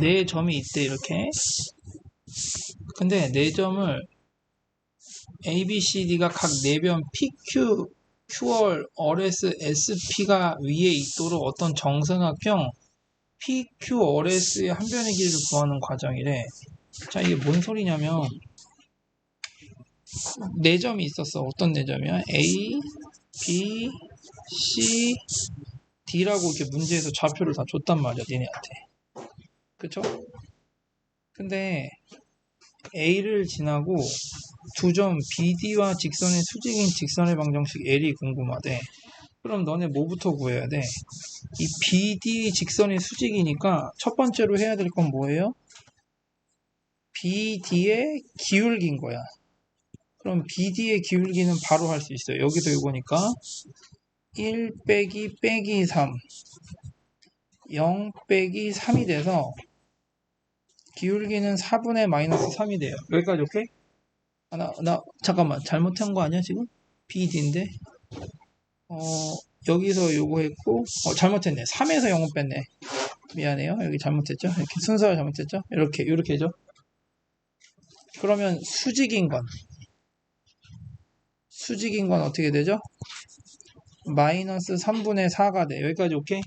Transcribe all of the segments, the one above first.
네 점이 있대 이렇게 근데 네 점을 A, B, C, D가 각 네변 PQ, QR, RS, SP가 위에 있도록 어떤 정사각형 PQ, RS의 한 변의 길이를 구하는 과정이래. 자, 이게 뭔 소리냐면 네 점이 있었어. 어떤 네 점이야? A, B, C, D라고 이렇게 문제에서 좌표를 다 줬단 말이야, 니네한테. 그쵸? 근데 A를 지나고 두 점 BD와 직선의 수직인 직선의 방정식 L이 궁금하대. 그럼 너네 뭐부터 구해야 돼? 이 BD 직선이 수직이니까 첫 번째로 해야 될 건 뭐예요? BD의 기울기인 거야. 그럼 BD의 기울기는 바로 할 수 있어요. 여기도 이거니까 1 빼기 빼기 3 0 빼기 3이 돼서 기울기는 4분의 마이너스 3이 돼요. 여기까지 오케이? 아, 나, 나 잠깐만 잘못한 거 아니야 지금? BD인데 어 여기서 요거 했고 어, 잘못했네 3에서 0을 뺐네 미안해요 여기 잘못했죠 이렇게 순서가 잘못했죠 이렇게 이렇게죠 그러면 수직인 건 수직인 건 어떻게 되죠? 마이너스 3분의 4가 돼. 여기까지 오케이?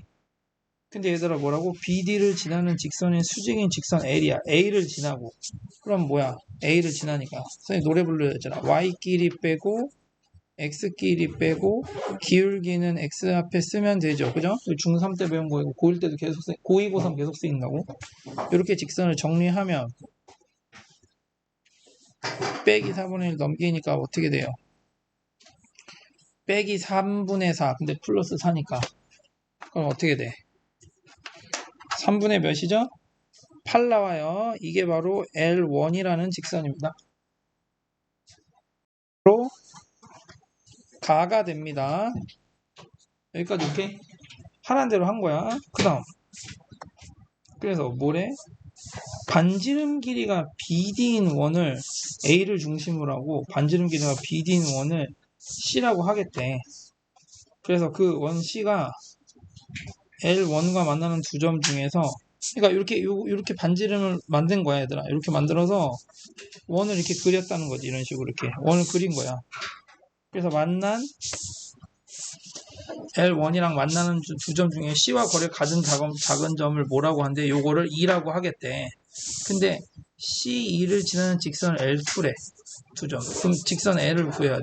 근데 얘들아 뭐라고? BD를 지나는 직선의 수직인 직선 L이야. A를 지나고. 그럼 뭐야? A를 지나니까. 선생님 노래 불러야 되잖아. Y끼리 빼고 X끼리 빼고 기울기는 X 앞에 쓰면 되죠. 그죠? 중3 때 배운 거이고 고1 때도 계속 쓰, 고2, 고3 계속 쓰인다고. 이렇게 직선을 정리하면 빼기 4분의 1 넘기니까 어떻게 돼요? 빼기 3분의 4 근데 플러스 4니까 그럼 어떻게 돼? 3분의 몇이죠? 8 나와요. 이게 바로 L1이라는 직선입니다. 로 가가 됩니다. 여기까지 오케이? 하란 대로 한 거야. 그 다음 그래서 뭐래? 반지름 길이가 BD인 원을 A를 중심으로 하고 반지름 길이가 BD인 원을 C라고 하겠대. 그래서 그 원 C가 L1과 만나는 두 점 중에서 그러니까 이렇게 이렇게 반지름을 만든 거야 얘들아 이렇게 만들어서 원을 이렇게 그렸다는 거지 이런 식으로 이렇게 원을 그린 거야 그래서 만난 L1이랑 만나는 두 점 중에 C와 거리가 가진 작은, 작은 점을 뭐라고 하는데 요거를 E라고 하겠대 근데 C2를 지나는 직선을 L2래 두 점. 그럼 직선 L을 구해야 돼.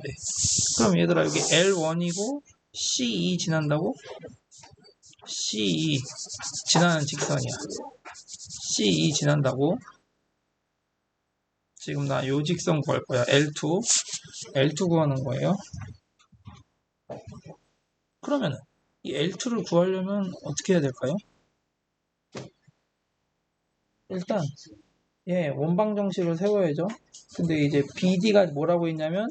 그럼 얘들아 여기 L1이고 C2 지난다고? C2 지나는 직선이야. C2 지난다고? 지금 나 요 직선 구할 거야. L2 L2 구하는 거예요. 그러면은 이 L2를 구하려면 어떻게 해야 될까요? 일단 예, 원방 정식을 세워야죠. 근데 이제 BD가 뭐라고 있냐면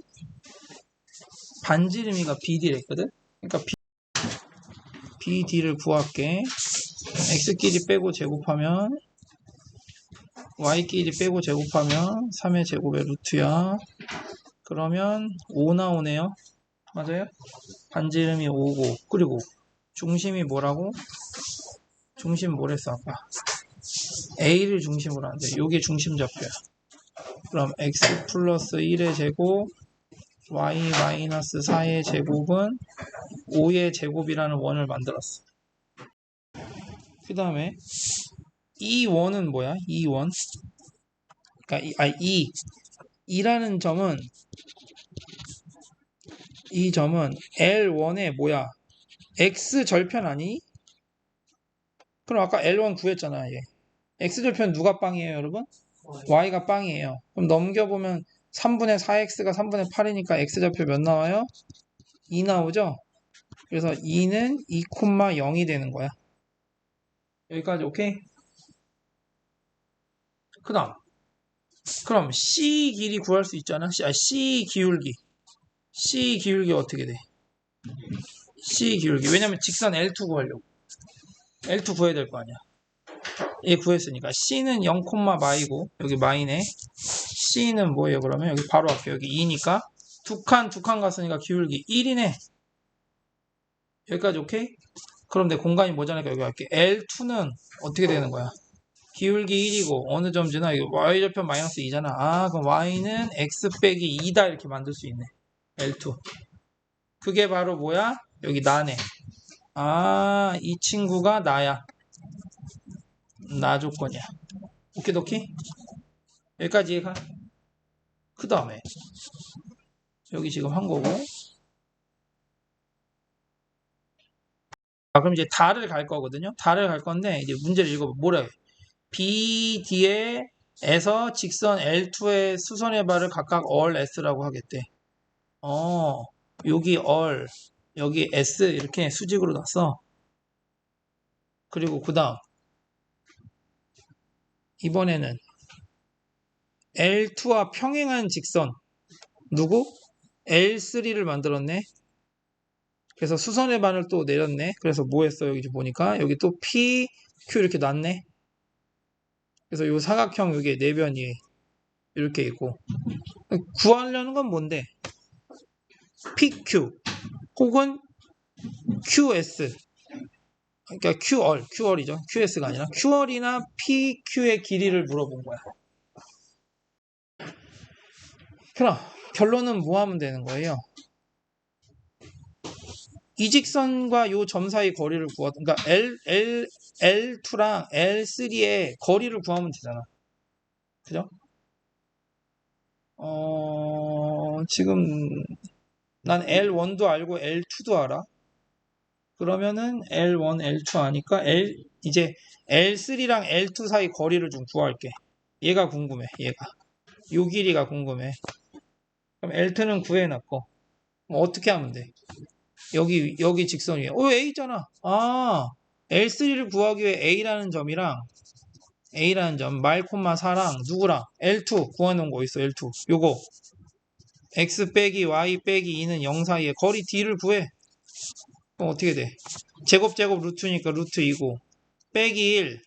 반지름이가 BD랬거든. 그러니까 BD를 구할게. X끼리 빼고 제곱하면 Y끼리 빼고 제곱하면 3의 제곱의 루트야. 그러면 5 나오네요. 맞아요? 반지름이 5고 그리고 중심이 뭐라고? 중심 뭐랬어 아까? A를 중심으로 하는데 이게 중심 좌표야. 그럼 x 플러스 1의 제곱 y 마이너스 4의 제곱은 5의 제곱이라는 원을 만들었어. 그 다음에 이 원은 뭐야? 이 원. 그러니까 이, 아, 이 2라는 점은 이 점은 L1의 뭐야? X 절편 아니? 그럼 아까 L1 구했잖아, 얘. X절편 누가 빵이에요, 여러분? Y가 빵이에요. 그럼 넘겨보면 3분의 4X가 3분의 8이니까 X절표 몇 나와요? 2 나오죠? 그래서 2는 2,0이 되는 거야. 여기까지 오케이? 그 다음 그럼 C 길이 구할 수 있잖아. C, 아, C 기울기. C 기울기 어떻게 돼? C 기울기. 왜냐면 직선 L2 구하려고. L2 구해야 될 거 아니야. 얘 구했으니까 C는 0, 마이고 여기 마이네 C는 뭐예요 그러면 여기 바로 앞에 여기 2니까 두 칸 두 칸 갔으니까 기울기 1이네 여기까지 오케이? 그럼 내 공간이 모자라니까 여기 할게 L2는 어떻게 되는 거야 기울기 1이고 어느 점지나 y좌표 마이너스 2잖아. 아 그럼 y는 x 빼기 2다 이렇게 만들 수 있네. L2. 그게 바로 뭐야? 여기 나네. 아, 이 친구가 나야. 나 조건이야. 오케이도키? 여기까지 가. 그 다음에 여기 지금 한 거고. 아, 그럼 이제 달을 갈 거거든요. 달을 갈 건데 이제 문제를 읽어봐. 뭐래? B, D에 에서 직선 L2의 수선의 발을 각각 all S라고 하겠대. 어, 여기 all, 여기 S 이렇게 수직으로 놨어. 그리고 그 다음 이번에는 L2와 평행한 직선 누구? L3를 만들었네. 그래서 수선의 반을 또 내렸네. 그래서 뭐 했어? 여기 보니까 여기 또 P, Q 이렇게 놨네. 그래서 요 사각형 여기 내변이 이렇게 있고 구하려는 건 뭔데? PQ 혹은 QS 그러니까 QR, QR이죠. QS가 아니라 QR이나 PQ의 길이를 물어본 거야. 그럼 결론은 뭐 하면 되는 거예요? 이 직선과 요 점 사이 거리를 구하, 그러니까 L, L, L2랑 L3의 거리를 구하면 되잖아. 그죠? 어, 지금 난 L1도 알고 L2도 알아. 그러면은 L1, L2 아니까 L 이제 L3랑 L2 사이 거리를 좀 구할게. 얘가 궁금해. 얘가. 요 길이가 궁금해. 그럼 L2는 구해놨고 어떻게 하면 돼? 여기 여기 직선이에요. 어 A잖아. 아 L3를 구하기 위해 A라는 점이랑 A라는 점 말콤마 4랑 누구랑 L2 구해놓은 거 있어 L2 요거 X 빼기 Y 빼기 2는 0 사이에 거리 D를 구해 그럼 어떻게 돼? 제곱 제곱 루트니까 루트 2고. 빼기 1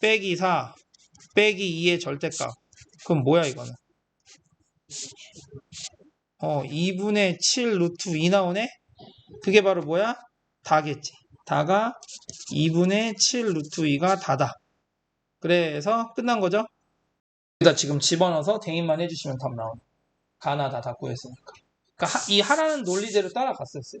빼기 4 빼기 2의 절대값. 그럼 뭐야 이거는? 어 2분의 7 루트 2 나오네? 그게 바로 뭐야? 다겠지. 다가 2분의 7 루트 2가 다다. 그래서 끝난 거죠? 여기다 지금 집어넣어서 대입만 해주시면 답 나오네 가나 다 다 구했으니까. 그러니까 하- 이 하라는 논리대로 따라갔었어요